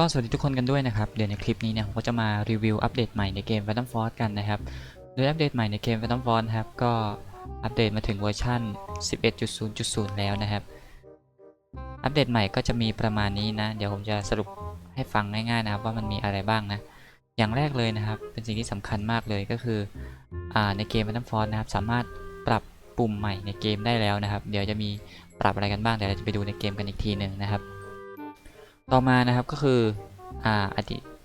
ก็สวัสดีทุกคนกันด้วยนะครับ เดี๋ยวในคลิปนี้เนี่ยผมก็จะมารีวิวอัปเดตใหม่ในเกม Phantom Force กันนะครับ โดยอัปเดตใหม่ในเกม Phantom Force ครับก็อัปเดตมาถึงเวอร์ชัน11.0.0 แล้วนะครับ อัปเดตใหม่ก็จะมีประมาณนี้นะ เดี๋ยวผมจะสรุปให้ฟังง่ายๆนะครับว่ามันมีอะไรบ้างนะ อย่างแรกเลยนะครับ เป็นสิ่งที่สำคัญมากเลยก็คืออในเกม Phantom Force นะครับ สามารถปรับปุ่มใหม่ในเกมได้แล้วนะครับ เดี๋ยวจะมีปรับอะไรกันบ้างเดี๋ยวเราจะไปดูในเกมกันอีกทีหนึ่งนะครับ ต่อมานะครับก็คืออ่า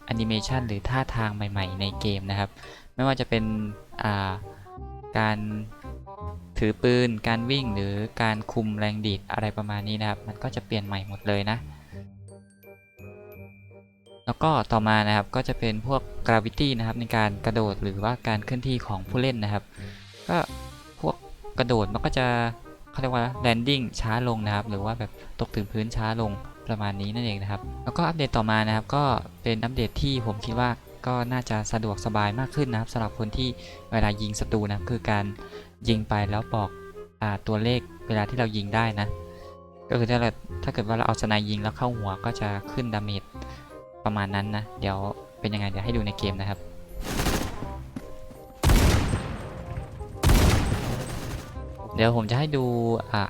แอนิเมชันหรือท่าทางใหม่ ๆ ในเกมนะครับ ไม่ว่าจะเป็นอ่าการถือปืน การวิ่งหรือการคุมแรงดีดอะไรประมาณนี้นะครับ มันก็จะเปลี่ยนใหม่หมดเลยนะ แล้วก็ต่อมานะครับก็จะเป็นพวก gravity นะครับในการกระโดดหรือว่าการเคลื่อนที่ของผู้เล่นนะครับ ก็พวกกระโดดมันก็จะเขาเรียกว่า landing ช้าลงนะครับ หรือว่าแบบตกถึงพื้นช้าลง ประมาณนี้นั่นเองนะครับ แล้วก็อัปเดตต่อมานะครับ ก็เป็นอัปเดตที่ผมคิดว่าก็น่าจะสะดวกสบายมากขึ้นนะครับสำหรับคนที่เวลายิงศัตรูนะคือการยิงไปแล้วบอกอตัวเลขเวลาที่เรายิงได้นะ ก็คือถ้าเราถ้าเกิดว่าเราเอาสไนยิงแล้วเข้าหัวก็จะขึ้นดาเมจประมาณนั้นนะ เดี๋ยวเป็นยังไงเดี๋ยวให้ดูในเกมนะครับเดี๋ยวผมจะให้ดู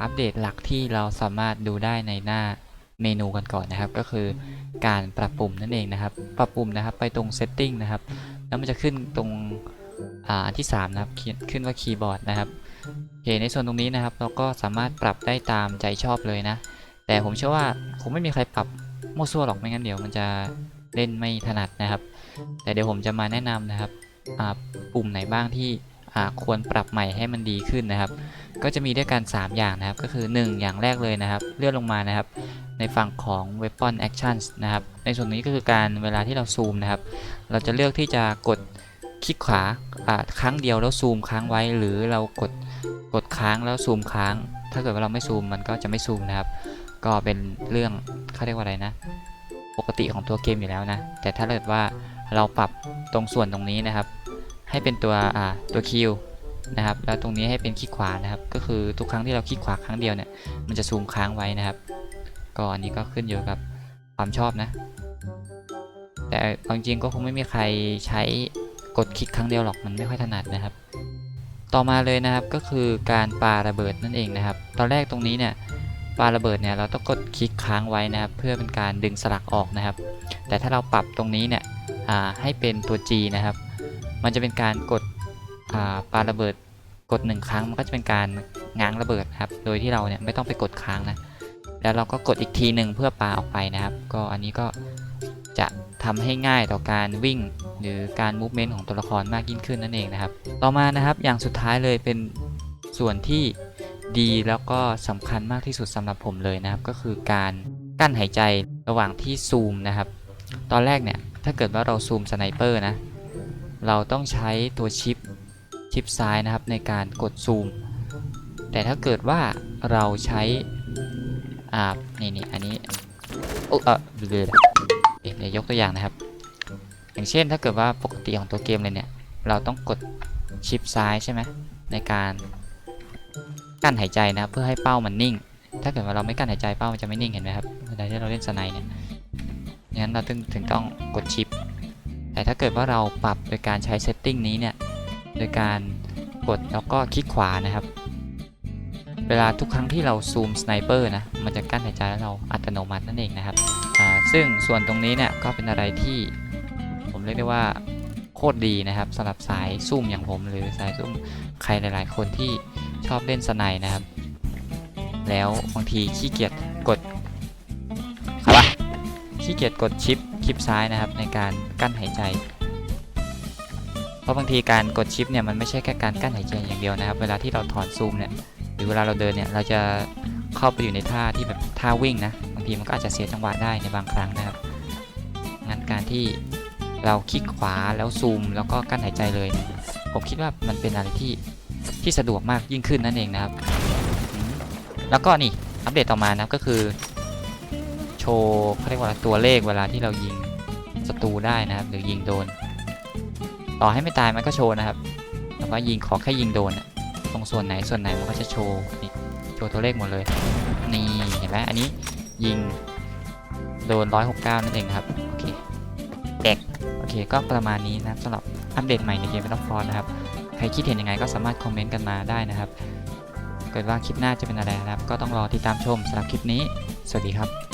อัปเดตหลักที่เราสามารถดูได้ในหน้า เมนูกันก่อนนะครับ ก็คือการปรับปุ่มนั่นเองนะครับ ปรับปุ่มนะครับไปตรง setting นะครับ แล้วมันจะขึ้นตรงอันที่ 3 นะครับ ขึ้นว่าคีย์บอร์ดนะครับโอเคในส่วนตรงนี้นะครับ เราก็สามารถปรับได้ตามใจชอบเลยนะ แต่ผมเชื่อว่าคงไม่มีใครปรับมั่วซั่วหรอกไม่งั้นเดี๋ยวมันจะเล่นไม่ถนัดนะครับ แต่เดี๋ยวผมจะมาแนะนำนะครับปุ่มไหนบ้างที่ควรปรับใหม่ให้มันดีขึ้นนะครับ ก็จะมีด้วยกัน 3 อย่างนะครับ ก็คือ 1 อย่างแรกเลยนะครับ เลื่อนลงมานะครับ ในฝั่งของ weapon actions นะครับ ในส่วนนี้ก็คือการเวลาที่เราซูมนะครับ เราจะเลือกที่จะกดคลิกขวาครั้งเดียวแล้วซูมค้างไว้ หรือเรากดกดค้างแล้วซูมค้าง ถ้าเกิดว่าเราไม่ซูมมันก็จะไม่ซูมนะครับ ก็เป็นเรื่องเขาเรียกว่าอะไรนะ ปกติของตัวเกมอยู่แล้วนะ แต่ถ้าเกิดว่าเราปรับตรงส่วนตรงนี้นะครับ ให้เป็นตัวตัวคิวนะครับ แล้วตรงนี้ให้เป็นคลิกขวานะครับ ก็คือทุกครั้งที่เราคลิกขวาครั้งเดียวเนี่ย มันจะซูมค้างไว้นะครับ ก็อันนี้ก็ขึ้นอยู่กับความชอบนะ แต่เอาจริงๆก็คงไม่มีใครใช้กดคลิกครั้งเดียวหรอกมันไม่ค่อยถนัดนะครับ ต่อมาเลยนะครับก็คือการปาระเบิดนั่นเองนะครับ ตอนแรกตรงนี้เนี่ยปาระเบิดเนี่ยเราต้องกดคลิกค้างไว้นะครับ เพื่อเป็นการดึงสลักออกนะครับ แต่ถ้าเราปรับตรงนี้เนี่ยให้เป็นตัว G นะครับ มันจะเป็นการกดาปาระเบิดกดหนึ่งครั้งมันก็จะเป็นการง้างระเบิดครับ โดยที่เราเนี่ยไม่ต้องไปกดค้างนะ แล้วเราก็กดอีกทีหนึ่งเพื่อปาออกไปนะครับ ก็อันนี้ก็จะทำให้ง่ายต่อการวิ่งหรือการมูฟเมนต์ของตัวละครมากยิ่งขึ้นนั่นเองนะครับ ต่อมานะครับอย่างสุดท้ายเลยเป็นส่วนที่ดีแล้วก็สำคัญมากที่สุดสำหรับผมเลยนะครับ ก็คือการกั้นหายใจระหว่างที่ซูมนะครับ ตอนแรกเนี่ยถ้าเกิดว่าเราซูมสไนเปอร์นะเราต้องใช้ตัวชิปชิปซ้ายนะครับในการกดซูม แต่ถ้าเกิดว่าเราใช้ อ่านี่นี่อันนี้โอ้เออเดี๋ยวเดี๋ยวยกตัวอย่างนะครับ อย่างเช่นถ้าเกิดว่าปกติของตัวเกมเลยเนี่ย เราต้องกดชิปซ้ายใช่ไหมในการกั้นหายใจนะเพื่อให้เป้ามันนิ่ง ถ้าเกิดว่าเราไม่กั้นหายใจเป้ามันจะไม่นิ่งเห็นไหมครับเวลาที่เราเล่นสไนเนี่ยงั้นเราถึงถึงต้องกดชิป แต่ถ้าเกิดว่าเราปรับโดยการใช้เซตติ้งนี้เนี่ย โดยการกดแล้วก็คลิกขวานะครับ วลาทุกครั้งที่เราซูมสไนเปอร์นะมันจะกั้นหายใจแล้วเราอัตโนมัตินั่นเองนะครับซึ่งส่วนตรงนี้เนี่ยก็เป็นอะไรที่ผมเรียกได้ว่าโคตรดีนะครับสำหรับสายซุ่มอย่างผมหรือสายซุ่มใครหลาย ๆ คนที่ชอบเล่นสไนนะครับ แล้วบางทีขี้เกียจกดครับขี้เกียจกดชิปคลิปซ้ายนะครับในการกั้นหายใจเพราะบางทีการกดชิปเนี่ยมันไม่ใช่แค่การกั้นหายใจอย่างเดียวนะครับ เวลาที่เราถอนซูมเนี่ย รือเวลาเราเดินเนี่ยเราจะเข้าไปอยู่ในท่าที่แบบท่าวิ่งนะบางทีมันก็อาจจะเสียจังหวะได้ในบางครั้งนะครับงั้นการที่เราคลิกขวาแล้วซูม แล้วก็กั้นหายใจเลยเผมคิดว่ามันเป็นอะไรที่ที่สะดวกมากยิ่งขึ้นนั่นเองนะครับ แล้วก็นี่อัปเดตต่อมานะก็คือ โชว์เขาเรียกว่าตัวเลขเวลาที่เรายิงศัตรูได้นะครับ หรือยิงโดน ต่อให้ไม่ตายมันก็โชว์นะครับแต่ว่ายิงขอแค่ยิงโดนอะ ตรงส่วนไหนส่วนไหนมันก็จะโชว์นี่โชว์ตัวเลขหมดเลย นี่เห็นไหมอันนี้ยิงโดน 169 นั่นเองครับ โอเคเด็กโอเค ก็ประมาณนี้นะครับสำหรับอัปเดตใหม่ในเกม Battle f r o n t นะครับ ใครคิดเห็นยังไงก็สามารถคอมเมนต์กันมาได้นะครับ เกิดว่าคลิปหน้าจะเป็นอะไรนะครับ ก็ต้องรอติดตามชมสำหรับคลิปนี้ สวัสดีครับ